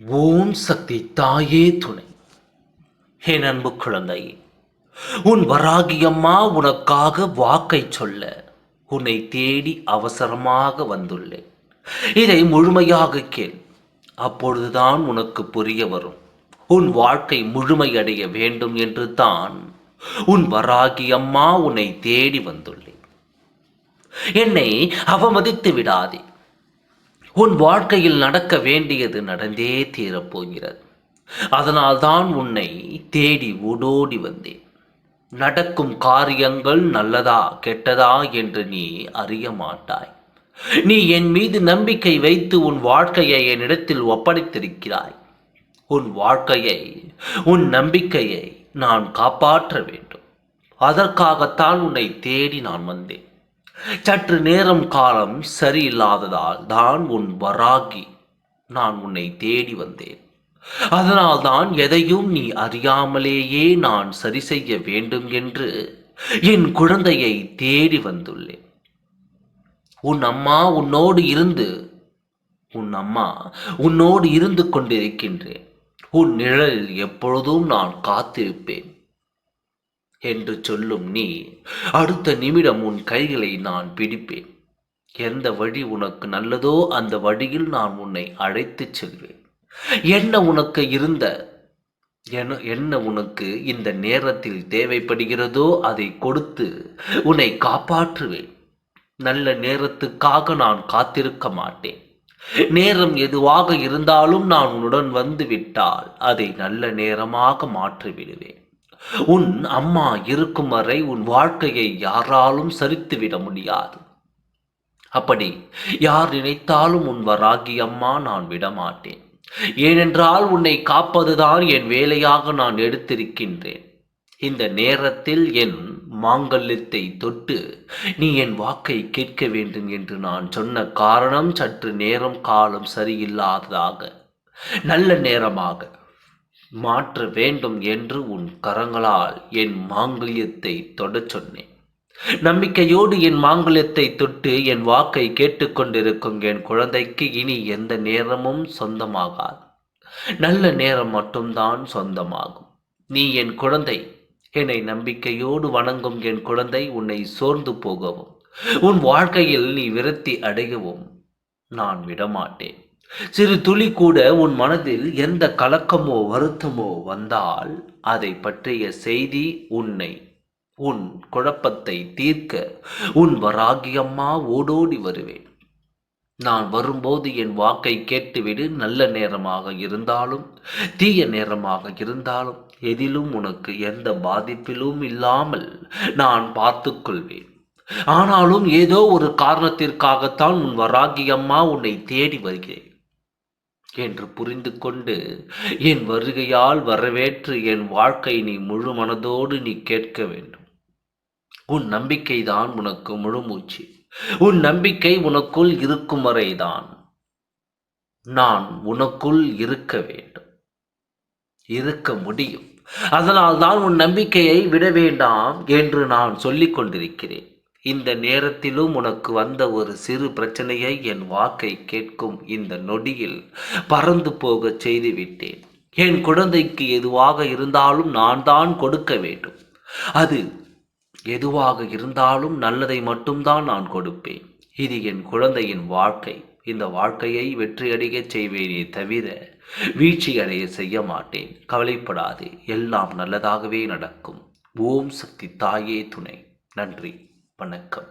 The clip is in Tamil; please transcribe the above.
ஓம் சக்தி தாயே துணை. என் அன்பு குழந்தை உன் வராகியம்மா உனக்காக வாக்கை சொல்ல உன்னை தேடி அவசரமாக வந்துள்ளேன். இதை முழுமையாக கேள். அப்பொழுதுதான் உனக்கு புரிய வரும். உன் வாழ்க்கை முழுமையடைய வேண்டும் என்று தான் உன் வராகியம்மா உன்னை தேடி வந்துள்ளேன். என்னை அவமதித்து விடாதே. உன் வாழ்க்கையில் நடக்க வேண்டியது நடந்தே தீரப்போகிறது. அதனால்தான் உன்னை தேடி ஓடோடி வந்தேன். நடக்கும் காரியங்கள் நல்லதா கெட்டதா என்று நீ அறிய மாட்டாய். நீ என் மீது நம்பிக்கை வைத்து உன் வாழ்க்கையை என்னிடத்தில் ஒப்படைத்திருக்கிறாய். உன் வாழ்க்கையை உன் நம்பிக்கையை நான் காப்பாற்ற வேண்டும். அதற்காகத்தான் உன்னை தேடி நான் வந்தேன். சற்று நேரம் காலம் சரியில்லாததால் தான் உன் வராகி நான் உன்னை தேடி வந்தேன். அதனால்தான் எதையும் நீ அறியாமலேயே நான் சரி செய்ய வேண்டும் என்று என் குழந்தையை தேடி வந்துள்ளேன். உன் அம்மா உன்னோடு இருந்து உன் அம்மா உன்னோடு இருந்து கொண்டிருக்கின்றேன். உன் நிழலில் எப்பொழுதும் நான் காத்திருப்பேன். என்று சொல்லும் நீ அடுத்த நிமிடம் உன் கைகளை நான் பிடிப்பேன். எந்த வழி உனக்கு நல்லதோ அந்த வழியில் நான் உன்னை அழைத்துச் செல்வேன். என்ன உனக்கு இருந்த? என என்ன உனக்கு இந்த நேரத்தில் தேவைப்படுகிறதோ அதை கொடுத்து உன்னை காப்பாற்றுவேன். நல்ல நேரத்துக்காக நான் காத்திருக்க மாட்டேன். நேரம் எதுவாக இருந்தாலும் நான் உன்னுடன் வந்து விட்டால் அதை நல்ல நேரமாக மாற்றிவிடுவேன். உன் அம்மா இருக்கும் வரை உன் வாழ்க்கையை யாராலும் சரித்துவிட முடியாது. அப்படி யார் நினைத்தாலும் உன் வராகி அம்மா நான் விடமாட்டேன். ஏனென்றால் உன்னை காப்பதுதான் என் வேலையாக நான் எடுத்திருக்கின்றேன். இந்த நேரத்தில் என் மாங்கல்யத்தை தொட்டு நீ என் வாக்கை கேட்க வேண்டும் என்று நான் சொன்ன காரணம் சற்று நேரம் காலம் சரியில்லாததாக. நல்ல நேரமாக. மாற்ற வேண்டும் என்று உன் கரங்களால் என் மாங்கல்யத்தை தொடச் சொன்னேன். நம்பிக்கையோடு என் மாங்கல்யத்தை தொட்டு என் வாக்கை கேட்டுக்கொண்டிருக்கும் என் குழந்தைக்கு இனி எந்த நேரமும் சொந்தமாகாது. நல்ல நேரம் மட்டும்தான் சொந்தமாகும். நீ என் குழந்தை. என்னை நம்பிக்கையோடு வணங்கும் என் குழந்தை உன்னை சோர்ந்து போகவும் உன் வாழ்க்கையில் நீ விரத்தி அடையவும் நான் விடமாட்டேன். சிறு துளி கூட உன் மனதில் எந்த கலக்கமோ வருத்தமோ வந்தால் அதை பற்றிய செய்தி உன்னை உன் குழப்பத்தை தீர்க்க உன் வராகியம்மா ஓடோடி வருவேன். நான் வரும்போது என் வாக்கை கேட்டுவிடு நல்ல நேரமாக இருந்தாலும் தீய நேரமாக இருந்தாலும் எதிலும் உனக்கு எந்த பாதிப்பிலும் இல்லாமல் நான் பார்த்துக்கொள்வேன். ஆனாலும் ஏதோ ஒரு காரணத்திற்காகத்தான் உன் வராகியம்மா உன்னை தேடி வருகிறேன். என்று புரிந்து கொண்டு என் வருகையால் வரவேற்று என் வாழ்க்கை நீ முழு மனதோடு நீ கேட்க வேண்டும். உன் நம்பிக்கைதான் உனக்கு முழுமூச்சு உன் நம்பிக்கை உனக்குள் இருக்கும் வரைதான் நான் உனக்குள் இருக்க வேண்டும். இருக்க முடியும். அதனால் தான் உன் நம்பிக்கையை விட வேண்டாம் என்று நான் சொல்லிக் கொண்டிருக்கிறேன். இந்த நேரத்திலும் உனக்கு வந்த ஒரு சிறு பிரச்சனையை என் வாக்கை கேட்கும் இந்த நொடியில் பறந்து போகச் செய்துவிட்டேன். என் குழந்தைக்கு எதுவாக இருந்தாலும் நான் தான் கொடுக்க வேண்டும். அது எதுவாக இருந்தாலும் நல்லதை மட்டும்தான் நான் கொடுப்பேன். இது என் குழந்தையின் வாழ்க்கை. இந்த வாழ்க்கையை வெற்றியடையச் செய்வேனே தவிர வீழ்ச்சியடைய செய்ய மாட்டேன். கவலைப்படாதே. எல்லாம் நல்லதாகவே நடக்கும். ஓம் சக்தி தாயே துணை. நன்றி. வணக்கம்.